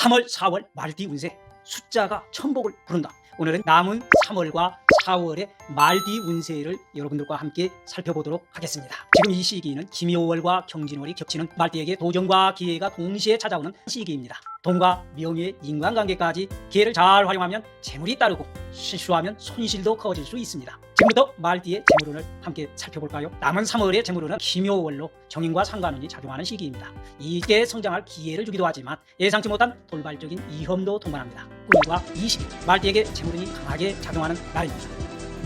3월, 4월 말띠 운세 숫자가 천복을 부른다. 오늘은 남은 3월과 4월의 말띠 운세를 여러분들과 함께 살펴보도록 하겠습니다. 지금 이 시기는 김효월과 경진월이 겹치는 말띠에게 도전과 기회가 동시에 찾아오는 시기입니다. 돈과 명예, 인간관계까지 기회를 잘 활용하면 재물이 따르고 실수하면 손실도 커질 수 있습니다. 지금부터 말띠의 재물운을 함께 살펴볼까요? 남은 3월의 재물운은 김효월로 정인과 상관운이 작용하는 시기입니다. 이게 성장할 기회를 주기도 하지만 예상치 못한 돌발적인 위험도 동반합니다. 꿈과 20일 말띠에게 재물운이 강하게 작용하는 날입니다.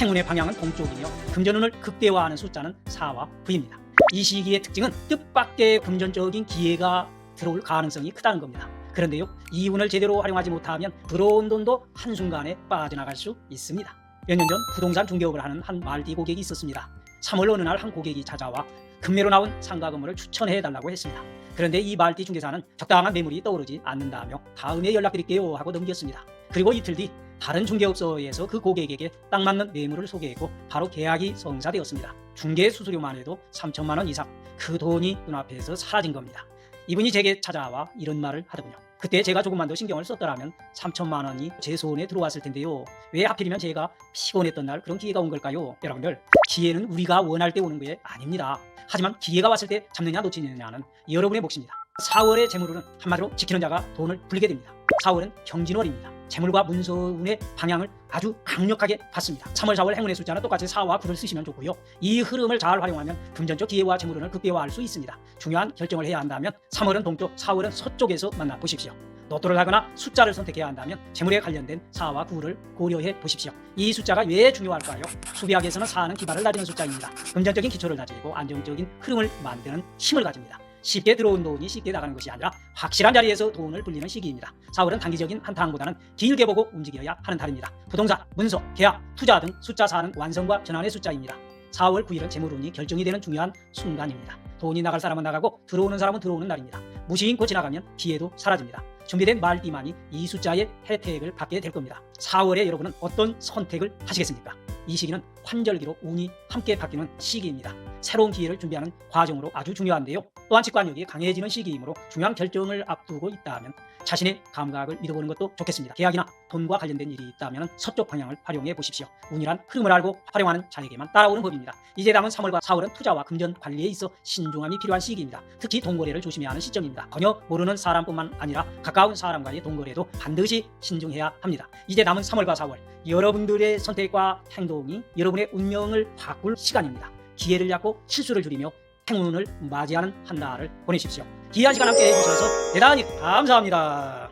행운의 방향은 동쪽이며 금전운을 극대화하는 숫자는 4와 9입니다. 이 시기의 특징은 뜻밖의 금전적인 기회가 들어올 가능성이 크다는 겁니다. 그런데요, 이 운을 제대로 활용하지 못하면 들어온 돈도 한순간에 빠져나갈 수 있습니다. 몇 년 전 부동산 중개업을 하는 한 말띠 고객이 있었습니다. 3월 어느 날 한 고객이 찾아와 금매로 나온 상가 건물을 추천해 달라고 했습니다. 그런데 이 말띠 중개사는 적당한 매물이 떠오르지 않는다며 다음에 연락드릴게요 하고 넘겼습니다. 그리고 이틀 뒤 다른 중개업소에서 그 고객에게 딱 맞는 매물을 소개했고 바로 계약이 성사되었습니다. 중개 수수료만 해도 3천만 원 이상 그 돈이 눈앞에서 사라진 겁니다. 이분이 제게 찾아와 이런 말을 하더군요. 그때 제가 조금만 더 신경을 썼더라면 3천만 원이 제 손에 들어왔을 텐데요. 왜 하필이면 제가 피곤했던 날 그런 기회가 온 걸까요? 여러분들 기회는 우리가 원할 때 오는 게 아닙니다. 하지만 기회가 왔을 때 잡느냐 놓치느냐는 여러분의 몫입니다. 4월의 재물운은 한마디로 지키는 자가 돈을 불게 됩니다. 4월은 경진월입니다. 재물과 문서운의 방향을 아주 강력하게 받습니다. 3월, 4월 행운의 숫자는 똑같이 4와 9를 쓰시면 좋고요. 이 흐름을 잘 활용하면 금전적 기회와 재물운을 극대화할 수 있습니다. 중요한 결정을 해야 한다면 3월은 동쪽, 4월은 서쪽에서 만나 보십시오. 로또를 하거나 숫자를 선택해야 한다면 재물에 관련된 4와 9를 고려해 보십시오. 이 숫자가 왜 중요할까요? 수비학에서는 4는 기반을 다지는 숫자입니다. 금전적인 기초를 다지고 안정적인 흐름을 만드는 힘을 가집니다. 쉽게 들어온 돈이 쉽게 나가는 것이 아니라 확실한 자리에서 돈을 불리는 시기입니다. 4월은 단기적인 한탕보다는 길게 보고 움직여야 하는 달입니다. 부동산, 문서, 계약, 투자 등 숫자 4는 완성과 전환의 숫자입니다. 4월 9일은 재물운이 결정이 되는 중요한 순간입니다. 돈이 나갈 사람은 나가고 들어오는 사람은 들어오는 날입니다. 무심코 지나가면 기회도 사라집니다. 준비된 말띠만이 이 숫자의 혜택을 받게 될 겁니다. 4월에 여러분은 어떤 선택을 하시겠습니까? 이 시기는 환절기로 운이 함께 바뀌는 시기입니다. 새로운 기회를 준비하는 과정으로 아주 중요한데요. 또한 직관력이 강해지는 시기이므로 중요한 결정을 앞두고 있다면 자신의 감각을 믿어보는 것도 좋겠습니다. 계약이나 돈과 관련된 일이 있다면 서쪽 방향을 활용해 보십시오. 운이란 흐름을 알고 활용하는 자에게만 따라오는 법입니다. 이제 남은 3월과 4월은 투자와 금전 관리에 있어 신중함이 필요한 시기입니다. 특히 돈거래를 조심해야 하는 시점입니다. 전혀 모르는 사람뿐만 아니라 가까운 사람과의 돈거래도 반드시 신중해야 합니다. 이제 남은 3월과 4월 여러분들의 선택과 행동이 여러분의 운명을 바꿀 시간입니다. 기회를 잡고 실수를 줄이며 행운을 맞이하는 한 달을 보내십시오. 귀한 시간 함께 해주셔서 대단히 감사합니다.